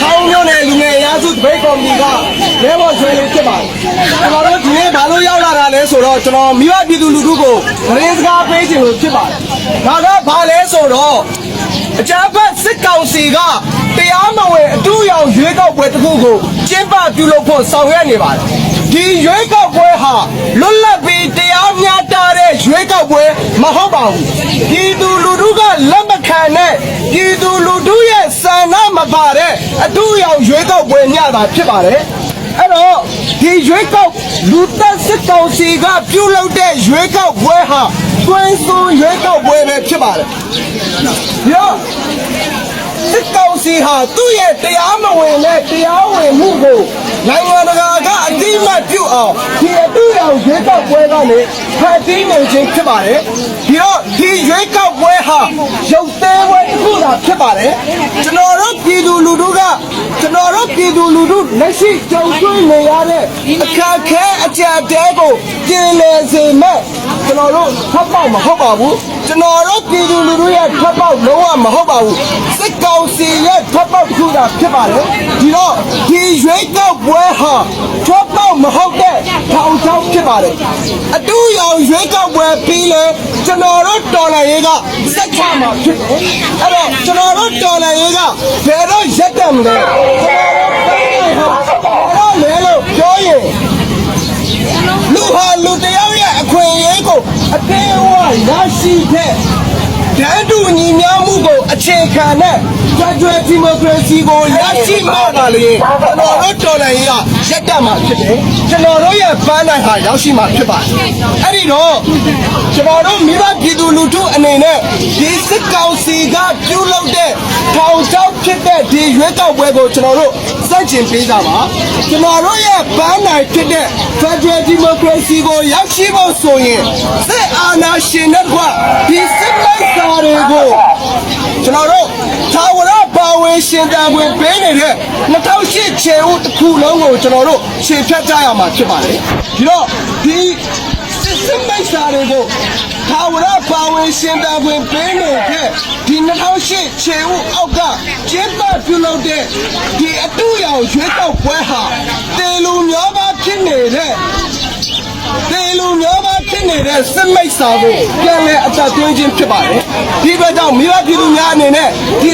ချောင်းမျိုးနဲ့လူငယ်အရာစုတပိတ်ကော်မတီကလဲဘော်ဆွေးလေးဖြစ်ပါတယ်ကျွန်တော်တို့ဒီနေ့ဘာလို့ရောက်လာတာလဲဆိုတော့ကျွန်တော်မိဘပြည်သူလူထုကိုသတင်းစကားပေးခြင်းလို့ဖြစ်ပါတယ်ဒါကဘာလဲဆိုတော့အကြမ်းဖက်စစ်ကောင်စီကတရားမဝင်အတူရောင်ရွေးကောက်ပွဲတစ်ခုကိုကျင်းပပြုလုပ်ဖို့ဆောင်ရွက်နေပါတယ်ဒီရွေးကောက်ပွဲဟာလွတ်လပ်ပြီးတရားမျှတတဲ့ရွေးကောက်ပွဲမဟုတ်ပါဘူးပြည်သူလူထုကလက်မခံတဲ့ပြည်သူလူထုရဲ့ ဆန္ဒမပါတဲ့အတူရောင်ရွေးကောက်ပွဲညတာဖြစ်ပါတယ်အဲ့တော့ဒီရွေးကောက်လူသက်စစ်ကောင်စီကပြုလုပ်တဲ့ရွေးကောက်ပွဲဟာတွင်းစိုးရွေးကောက်ပွဲပဲဖြစ်ပါတယ်ရောစစ်ကောင်စီဟာသူ့ရဲ့တရားမဝင်တဲ့တရားဝင်မှုကိုနိုင်ငံတကာကအတိအမှတ်ပြုအောင်ဒီအတူရောင်ရွေးကောက်ပွဲကနေဖန်တီးနေခြင်းဖြစ်ပါတယ်ဒီတော့ဒီရွေးကောက်ပွဲဟာရုပ်သေးပွဲတစ်ခုသာဖြစ် ပါတယ်ကျွန်တော်တို့ပြည်သူလူထုကကျွန်တော်တို့ပြည်သူလူထုလက်ရှိကြုံတွေ့နေရတဲ့အခက်အခဲအကြအတဲကိုပြင်လည်စေမဲ့ ကျွန်တော်တို့ဖတ်ပေါက်မဟုတ်ပါဘူးကျွန်တော်တို့ပြည်သူလူထုရဲ့ဖတ်ပေါက်လုံးဝမဟုတ်ပါဘူးစစ်ကောင်စီရဲ့ဖတ်ပေါက်တစ်ခုသာဖြစ်ပါတယ်ဒီတော့ဒီရွေးကောက်ပွဲဟာဖတ်ပေါက်မဟုတ်တဲ့ထောင်ချောက်ဖြစ်ပါတယ်အတူရောင်ရွေးကောက်ပွဲပြီးလဲကျွန်တော်တို့တော်လှန်ရေးကစက်ချမှာဖြစ်တယ်အဲ့တော့ကျွန်တော်တို့တော်လှန်ရေးကဘယ်တော့ရက်တယ်မလဲကျွန်တော်တို့ဘယ်တော့လဲလို့ပြောရင် လူဟာလူတယောက်ရဲ့အခွင့်အရေးကို အသေးအဝရရှိတဲ့တန်းတူညီမျှမှုကိုအခြေခံတဲ့ကြွကြွဒီမိုကရေစီကိုရရှိမှပါလေကျွန်တော်တို့တော်လှန်ရေးကရက်တက်မှာဖြစ်တယ်ကျွန်တော်တို့ရဲ့ပန်းနိုင်ဟာရောက်ရှိမှာဖြစ်ပါတယ်အဲ့ဒီတော့ကျွန်တော်တို့မိဘပြည်သူလူထုအနေနဲ့ဒီစစ်ကောင်စီကပြုလုပ်တဲ့ထောင်ချောက်ဖြစ်တဲ့ဒီရွေးကောက်ပွဲကိုကျွန်တော်တို့ စန့်ကျင်ပေးကြပါကျွန်တော်တို့ရဲ့ပန်းနိုင်ဖြစ်တဲ့ Federal Democracy ကိုရောက်ရှိဖို့ဆိုရင်စစ်အာဏာရှင်တဲ့ကွဒီစစ်လိုက်စာတွေကိုကျွန်တော်တို့သာဝရပါဝင်ရှင်တန်ဝင်ပေးနေတဲ့2008ခြေဦးတစ်ခုလုံးကိုကျွန်တော်တို့ရှင်းဖြတ်ကြရမှာဖြစ်ပါတယ်ဒီတော့ဒီစစ်စစ်လိုက်စာတွေကို သာဝရပါဝင်ရှင်တန်ဝင်ပေးနေတဲ့ဒီ2008ခြေဦးအောက်ကကျင်းပပြုလုပ်တဲ့ဒီအတူရောင်ရွေးကောက်ပွဲဟာတေလူမျိုးပါဖြစ်နေတဲ့တေလူမျိုးပါဖြစ်နေတဲ့စစ်မိတ်စာကိုပြန်လဲအသက်သွင်းခြင်းဖြစ်ပါတယ်ဒီအတွက်ကြောင့်မိဘပြည်သူများအနေနဲ့ဒီ